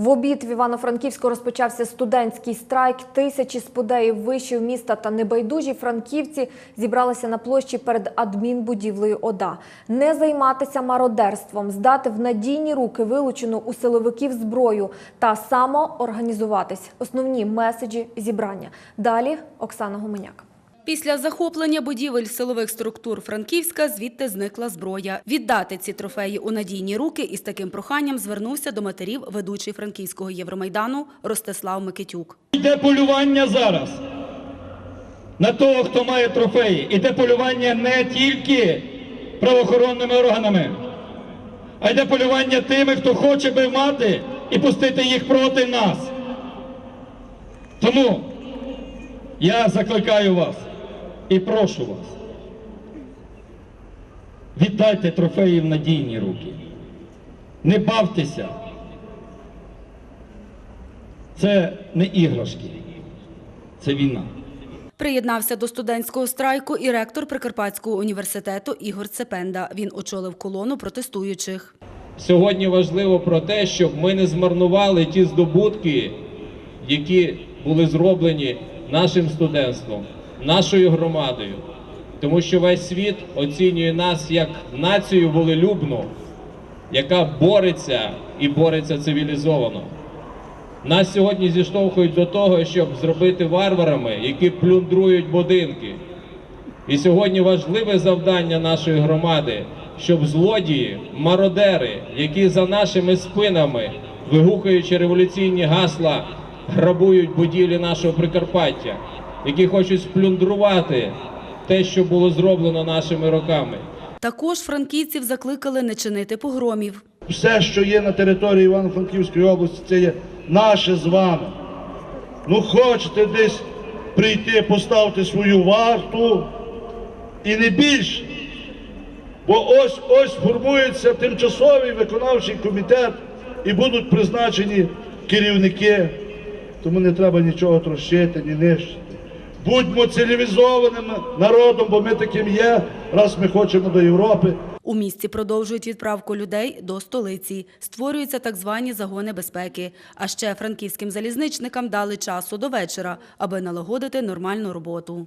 В обід в Івано-Франківську розпочався студентський страйк. Тисячі спудеїв вишів міста та небайдужі франківці зібралися на площі перед адмінбудівлею ОДА. Не займатися мародерством, здати в надійні руки вилучену у силовиків зброю та самоорганізуватись. Основні меседжі зібрання. Далі Оксана Гуменяк. Після захоплення будівель силових структур Франківська звідти зникла зброя. Віддати ці трофеї у надійні руки із таким проханням звернувся до матерів ведучий Франківського Євромайдану Ростислав Микитюк. Йде полювання зараз на того, хто має трофеї. Іде полювання не тільки правоохоронними органами, а йде полювання тими, хто хоче би мати і пустити їх проти нас. Тому я закликаю вас і прошу вас. Віддайте трофеї в надійні руки. Не бавтеся. Це не іграшки, це війна. Приєднався до студентського страйку і ректор Прикарпатського університету Ігор Цепенда. Він очолив колону протестуючих. Сьогодні важливо про те, щоб ми не змарнували ті здобутки, які були зроблені нашим студентством, нашою громадою. Тому що весь світ оцінює нас як націю волелюбну, яка бореться і бореться цивілізовано. Нас сьогодні зіштовхують до того, щоб зробити варварами, які плюндрують будинки. І сьогодні важливе завдання нашої громади, щоб злодії, мародери, які за нашими спинами, вигукуючи революційні гасла, грабують будівлі нашого Прикарпаття, які хочуть сплюндрувати те, що було зроблено нашими роками. Також франківців закликали не чинити погромів. все, що є на території Івано-Франківської області, це є наше з вами. Ну, хочете десь прийти, поставити свою варту і не більше. Бо ось ось формується тимчасовий виконавчий комітет і будуть призначені керівники. Тому не треба нічого трощити, ні нищити. Будьмо цивілізованим народом, бо ми таким є, раз ми хочемо до Європи. У місті продовжують відправку людей до столиці. Створюються так звані загони безпеки. А ще франківським залізничникам дали часу до вечора, аби налагодити нормальну роботу.